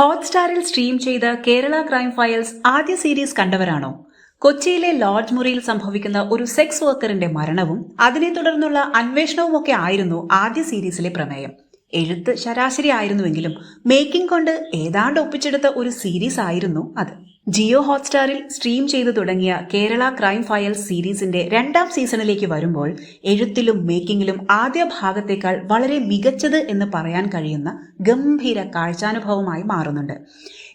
ഹോട്ട്സ്റ്റാറിൽ stream ചെയ്ത Kerala crime files ആദ്യ series കണ്ടവരാണോ? കൊച്ചിയിലെ ലോഡ്ജ് മുറിയിൽ സംഭവിക്കുന്ന ഒരു സെക്സ് വർക്കറിന്റെ മരണവും അതിനെ തുടർന്നുള്ള അന്വേഷണവും ഒക്കെ ആയിരുന്നു ആദ്യ സീരീസിലെ പ്രമേയം. എഴുത്ത് ശരാശരി ആയിരുന്നുവെങ്കിലും മേക്കിംഗ് കൊണ്ട് ഏതാണ്ട് ഒപ്പിച്ചെടുത്ത ഒരു സീരീസ് ആയിരുന്നു അത്. ജിയോ ഹോട്ട്സ്റ്റാറിൽ സ്ട്രീം ചെയ്തു തുടങ്ങിയ കേരള ക്രൈം ഫയൽ സീരീസിന്റെ രണ്ടാം സീസണിലേക്ക് വരുമ്പോൾ എഴുത്തിലും മേക്കിങ്ങിലും ആദ്യ ഭാഗത്തേക്കാൾ വളരെ മികച്ചത് എന്ന് പറയാൻ കഴിയുന്ന ഗംഭീര കാഴ്ചാനുഭവമായി മാറുന്നുണ്ട്.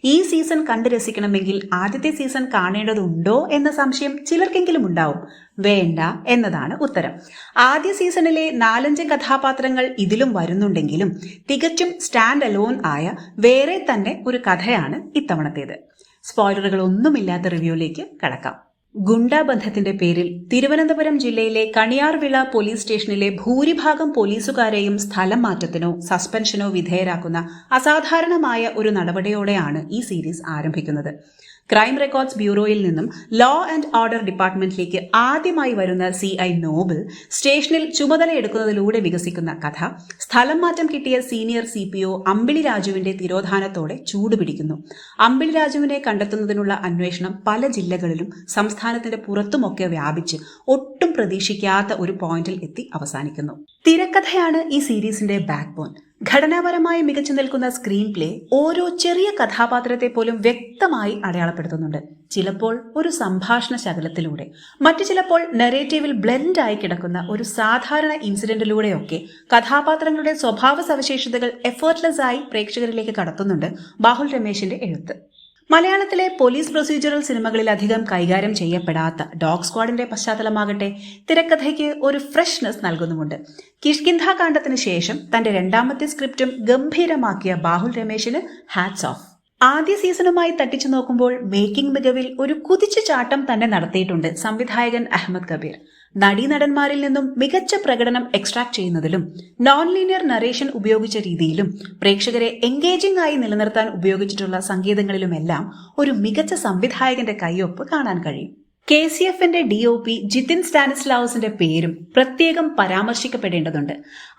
ഈ സീസൺ കണ്ടു രസിക്കണമെങ്കിൽ ആദ്യത്തെ സീസൺ കാണേണ്ടതുണ്ടോ എന്ന സംശയം ചിലർക്കെങ്കിലും ഉണ്ടാവും. വേണ്ട എന്നതാണ് ഉത്തരം. ആദ്യ സീസണിലെ നാലഞ്ച് കഥാപാത്രങ്ങൾ ഇതിലും വരുന്നുണ്ടെങ്കിലും തികച്ചും സ്റ്റാൻഡ് അലോൺ ആയ വേറെ തന്നെ ഒരു കഥയാണ് ഇത്തവണത്തേത്. സ്പോയിലറുകൾ ഒന്നുമില്ലാത്ത റിവ്യൂയിലേക്ക് കടക്കാം. ഗുണ്ടാബന്ധത്തിന്റെ പേരിൽ തിരുവനന്തപുരം ജില്ലയിലെ കണിയാർവിള പോലീസ് സ്റ്റേഷനിലെ ഭൂരിഭാഗം പോലീസുകാരെയും സ്ഥലം മാറ്റത്തിനോ സസ്പെൻഷനോ വിധേയരാക്കുന്ന അസാധാരണമായ ഒരു നടപടിയോടെയാണ് ഈ സീരീസ് ആരംഭിക്കുന്നത്. ക്രൈം റെക്കോർഡ്സ് ബ്യൂറോയിൽ നിന്നും ലോ ആൻഡ് ഓർഡർ ഡിപ്പാർട്ട്മെന്റിലേക്ക് ആദ്യമായി വരുന്ന സി ഐ നോബിൾ സ്റ്റേഷനിൽ ചുമതലയെടുക്കുന്നതിലൂടെ വികസിക്കുന്ന കഥ സ്ഥലം മാറ്റം കിട്ടിയ senior C P O Ambili രാജുവിന്റെ തിരോധാനത്തോടെ ചൂടുപിടിക്കുന്നു. അമ്പിളി രാജുവിനെ കണ്ടെത്തുന്നതിനുള്ള അന്വേഷണം പല ജില്ലകളിലും സംസ്ഥാനത്തിന്റെ പുറത്തുമൊക്കെ വ്യാപിച്ച് ഒട്ടും പ്രതീക്ഷിക്കാത്ത ഒരു പോയിന്റിൽ എത്തി അവസാനിക്കുന്നു. തിരക്കഥയാണ് ഈ സീരീസിന്റെ ബാക്ക് ബോൺ ഘടനാപരമായി മികച്ചു നിൽക്കുന്ന സ്ക്രീൻ പ്ലേ ഓരോ ചെറിയ കഥാപാത്രത്തെ പോലും വ്യക്തമായി അടയാളപ്പെടുത്തുന്നുണ്ട്. ചിലപ്പോൾ ഒരു സംഭാഷണ ശകലത്തിലൂടെ മറ്റു ചിലപ്പോൾ നെറേറ്റീവിൽ ബ്ലെൻഡ് ആയി കിടക്കുന്ന ഒരു സാധാരണ ഇൻസിഡന്റിലൂടെയൊക്കെ കഥാപാത്രങ്ങളുടെ സ്വഭാവ സവിശേഷതകൾ എഫേർട്ട്ലെസ് ആയി പ്രേക്ഷകരിലേക്ക് കടത്തുന്നുണ്ട് ബാഹുൽ രമേശിന്റെ എഴുത്ത്. മലയാളത്തിലെ പോലീസ് പ്രൊസീജിയറൽ സിനിമകളിൽ അധികം കൈകാര്യം ചെയ്യപ്പെടാത്ത ഡോഗ് സ്ക്വാഡിന്റെ പശ്ചാത്തലമാകട്ടെ തിരക്കഥയ്ക്ക് ഒരു ഫ്രഷ്നെസ് നൽകുന്നുമുണ്ട്. കിഷ്കിന്ധ കാണ്ഡത്തിന് ശേഷം തന്റെ രണ്ടാമത്തെ സ്ക്രിപ്റ്റും ഗംഭീരമാക്കിയ ബാഹുൽ രമേശിന് ഹാറ്റ്സ് ഓഫ് ആദ്യ സീസണുമായി തട്ടിച്ചു നോക്കുമ്പോൾ മേക്കിംഗ് മികവിൽ ഒരു കുതിച്ചു ചാട്ടം തന്നെ നടത്തിയിട്ടുണ്ട് സംവിധായകൻ അഹമ്മദ് കബീർ. നടീനടന്മാരിൽ നിന്നും മികച്ച പ്രകടനം എക്സ്ട്രാക്ട് ചെയ്യുന്നതിലും നോൺ ലീനിയർ നറേഷൻ ഉപയോഗിച്ച രീതിയിലും പ്രേക്ഷകരെ എൻഗേജിംഗ് ആയി നിലനിർത്താൻ ഉപയോഗിച്ചിട്ടുള്ള സംഗീതങ്ങളിലുമെല്ലാം ഒരു മികച്ച സംവിധായകന്റെ കയ്യൊപ്പ് കാണാൻ കഴിയും. കെ സി എഫിന്റെ ഡി ഒ പി ജിതിൻ സ്റ്റാനിസ്ലാവസിന്റെ പേരും പ്രത്യേകം പരാമർശിക്കപ്പെടേണ്ടതുണ്ട്.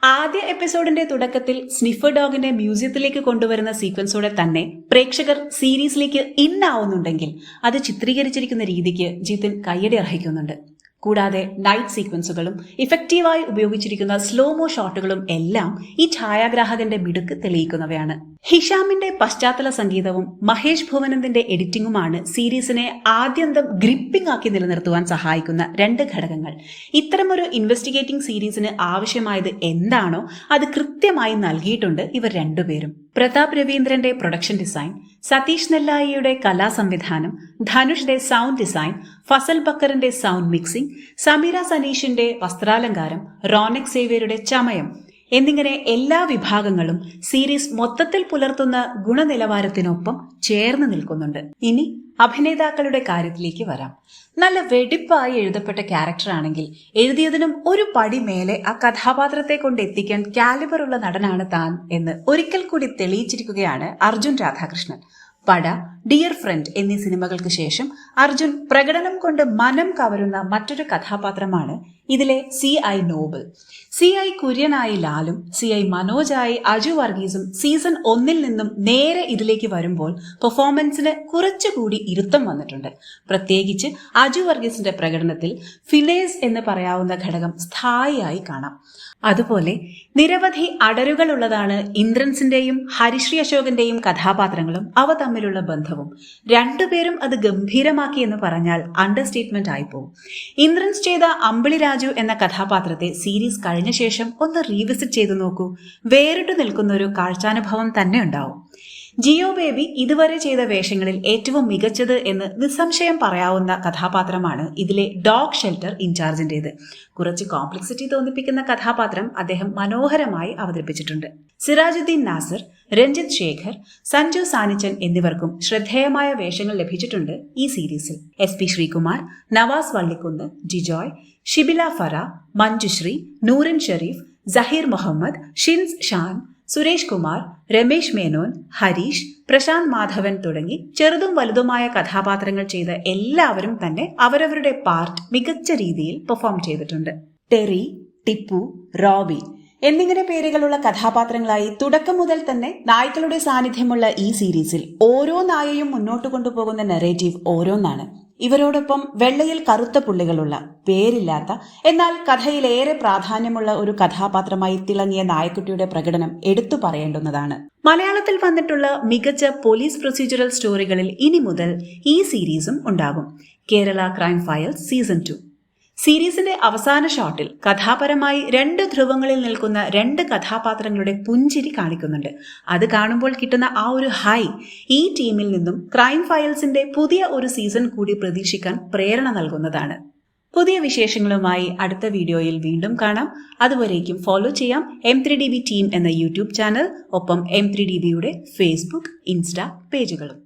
ആദ്യ എപ്പിസോഡിന്റെ തുടക്കത്തിൽ സ്നിഫർ ഡോഗിനെ മ്യൂസിയത്തിലേക്ക് കൊണ്ടുവരുന്ന സീക്വൻസോടെ തന്നെ പ്രേക്ഷകർ സീരീസിലേക്ക് ഇൻ ആവുന്നുണ്ടെങ്കിൽ അത് ചിത്രീകരിച്ചിരിക്കുന്ന രീതിക്ക് ജിതിൻ കയ്യടി അർഹിക്കുന്നുണ്ട്. കൂടാതെ നൈറ്റ് സീക്വൻസുകളും ഇഫക്റ്റീവായി ഉപയോഗിച്ചിരിക്കുന്ന സ്ലോമോ ഷോട്ടുകളും എല്ലാം ഈ ഛായാഗ്രാഹകന്റെ മിടുക്ക് തെളിയിക്കുന്നവയാണ്. ഹിഷാമിന്റെ പശ്ചാത്തല സംഗീതവും മഹേഷ് ഭുവനന്ദിന്റെ എഡിറ്റിംഗുമാണ് സീരീസിനെ ആദ്യന്തം ഗ്രിപ്പിംഗ് ആക്കി നിലനിർത്തുവാൻ സഹായിക്കുന്ന രണ്ട് ഘടകങ്ങൾ. ഇത്തരമൊരു ഇൻവെസ്റ്റിഗേറ്റിംഗ് സീരീസിന് ആവശ്യമായത് എന്താണോ അത് കൃത്യമായി നൽകിയിട്ടുണ്ട് ഇവർ രണ്ടുപേരും. പ്രതാപ് രവീന്ദ്രന്റെ പ്രൊഡക്ഷൻ ഡിസൈൻ സതീഷ് നെല്ലായിയുടെ കലാസംവിധാനം ധനുഷിന്റെ സൗണ്ട് ഡിസൈൻ ഫസൽ ബക്കറിന്റെ സൗണ്ട് മിക്സിംഗ് സമീര സനീഷിന്റെ വസ്ത്രാലങ്കാരം റോണിക് സേവ്യരുടെ ചമയം എന്നിങ്ങനെ എല്ലാ വിഭാഗങ്ങളും സീരീസ് മൊത്തത്തിൽ പുലർത്തുന്ന ഗുണനിലവാരത്തിനൊപ്പം ചേർന്ന് നിൽക്കുന്നുണ്ട്. ഇനി അഭിനേതാക്കളുടെ കാര്യത്തിലേക്ക് വരാം. നല്ല വെടിപ്പായി എഴുതപ്പെട്ട ക്യാരക്ടറാണെങ്കിൽ എഴുതിയതിനും ഒരു പടി മേലെ ആ കഥാപാത്രത്തെ കൊണ്ട് എത്തിക്കാൻ കാലിബറുള്ള നടനാണ് താൻ എന്ന് ഒരിക്കൽ കൂടി തെളിയിച്ചിരിക്കുകയാണ് അർജുൻ രാധാകൃഷ്ണൻ. പട ഡിയർ ഫ്രണ്ട് എന്നീ സിനിമകൾക്ക് ശേഷം അർജുൻ പ്രകടനം കൊണ്ട് മനം കവരുന്ന മറ്റൊരു കഥാപാത്രമാണ് ഇതിലെ C I Noble C I കുര്യനായി ലാലും സി ഐ മനോജായി അജു വർഗീസും സീസൺ ഒന്നിൽ നിന്നും നേരെ ഇതിലേക്ക് വരുമ്പോൾ പെർഫോമൻസിന് കുറച്ചുകൂടി ഇരുത്തം വന്നിട്ടുണ്ട്. പ്രത്യേകിച്ച് അജു വർഗീസിന്റെ പ്രകടനത്തിൽ ഫിലേസ് എന്ന് പറയാവുന്ന ഘടകം സ്ഥായിയായി കാണാം. അതുപോലെ നിരവധി അടരുകളുള്ളതാണ് ഇന്ദ്രൻസിന്റെയും ഹരിശ്രീ അശോകന്റെയും കഥാപാത്രങ്ങളും അവ തമ്മിലുള്ള ബന്ധവും രണ്ടുപേരും അത് ഗംഭീരമാക്കി എന്ന് പറഞ്ഞാൽ അണ്ടർസ്റ്റേറ്റ്മെന്റ് ആയിപ്പോവും. ഇന്ദ്രൻസ് ചെയ്ത അമ്പിളി രാജു എന്ന കഥാപാത്രത്തെ സീരീസ് കഴിഞ്ഞ ശേഷം ഒന്ന് റീവിസിറ്റ് ചെയ്തു നോക്കൂ. വേറിട്ട് നിൽക്കുന്ന ഒരു കാഴ്ചാനുഭവം തന്നെ ഉണ്ടാവും. ജിയോ ബേബി ഇതുവരെ ചെയ്ത വേഷങ്ങളിൽ ഏറ്റവും മികച്ചത് എന്ന് നിസ്സംശയം പറയാവുന്ന കഥാപാത്രമാണ് ഇതിലെ ഡോഗ് ഷെൽട്ടർ ഇൻചാർജിന്റേത് കുറച്ച് കോംപ്ലക്സിറ്റി തോന്നിപ്പിക്കുന്ന കഥാപാത്രം അദ്ദേഹം മനോഹരമായി അവതരിപ്പിച്ചിട്ടുണ്ട്. സിറാജുദ്ദീൻ നാസർ രഞ്ജിത് ശേഖർ സഞ്ജു സാനിച്ചൻ എന്നിവർക്കും ശ്രദ്ധേയമായ വേഷങ്ങൾ ലഭിച്ചിട്ടുണ്ട് ഈ സീരീസിൽ. എസ് പി ശ്രീകുമാർ നവാസ് വള്ളിക്കുന്ന് ജിജോയ് ഷിബില ഫറ മഞ്ജുശ്രീ നൂറിൻ ഷെരീഫ് സഹീർ മുഹമ്മദ് ഷിൻസ് ഷാൻ സുരേഷ് കുമാർ രമേശ് മേനോൻ ഹരീഷ് പ്രശാന്ത് മാധവൻ തുടങ്ങി ചെറുതും വലുതുമായ കഥാപാത്രങ്ങൾ ചെയ്ത എല്ലാവരും തന്നെ അവരവരുടെ പാർട്ട് മികച്ച രീതിയിൽ പെർഫോം ചെയ്തിട്ടുണ്ട്. ടെറി ടിപ്പു റോബി എന്നിങ്ങനെ പേരുകളുള്ള കഥാപാത്രങ്ങളായി തുടക്കം മുതൽ തന്നെ നായ്ക്കളുടെ സാന്നിധ്യമുള്ള ഈ സീരീസിൽ ഓരോ നായയും മുന്നോട്ട് കൊണ്ടുപോകുന്ന നെറേറ്റീവ് ഓരോന്നാണ്. ഇവരോടൊപ്പം വെള്ളയിൽ കറുത്ത പുള്ളികളുള്ള പേരില്ലാത്ത എന്നാൽ കഥയിലേറെ പ്രാധാന്യമുള്ള ഒരു കഥാപാത്രമായി തിളങ്ങിയ നായക്കുട്ടിയുടെ പ്രകടനം എടുത്തു പറയേണ്ടുന്നതാണ്. മലയാളത്തിൽ വന്നിട്ടുള്ള മികച്ച പോലീസ് പ്രൊസീജറൽ സ്റ്റോറികളിൽ ഇനി മുതൽ ഈ സീരീസും ഉണ്ടാകും. Kerala crime file season two സീരീസിന്റെ അവസാന ഷോട്ടിൽ കഥാപരമായി രണ്ട് ധ്രുവങ്ങളിൽ നിൽക്കുന്ന രണ്ട് കഥാപാത്രങ്ങളുടെ പുഞ്ചിരി കാണിക്കുന്നുണ്ട്. അത് കാണുമ്പോൾ കിട്ടുന്ന ആ ഒരു ഹൈ ഈ ടീമിൽ നിന്നും ക്രൈം ഫയൽസിന്റെ പുതിയ ഒരു സീസൺ കൂടി പ്രതീക്ഷിക്കാൻ പ്രേരണ നൽകുന്നതാണ്. പുതിയ വിശേഷങ്ങളുമായി അടുത്ത വീഡിയോയിൽ വീണ്ടും കാണാം. അതുവരേക്കും ഫോളോ ചെയ്യാം. എം ഡി ബി ടീം എന്ന യൂട്യൂബ് ചാനൽ ഒപ്പം എം ത്രീ ഡി ബിയുടെ ഫേസ്ബുക്ക് ഇൻസ്റ്റ പേജുകളും.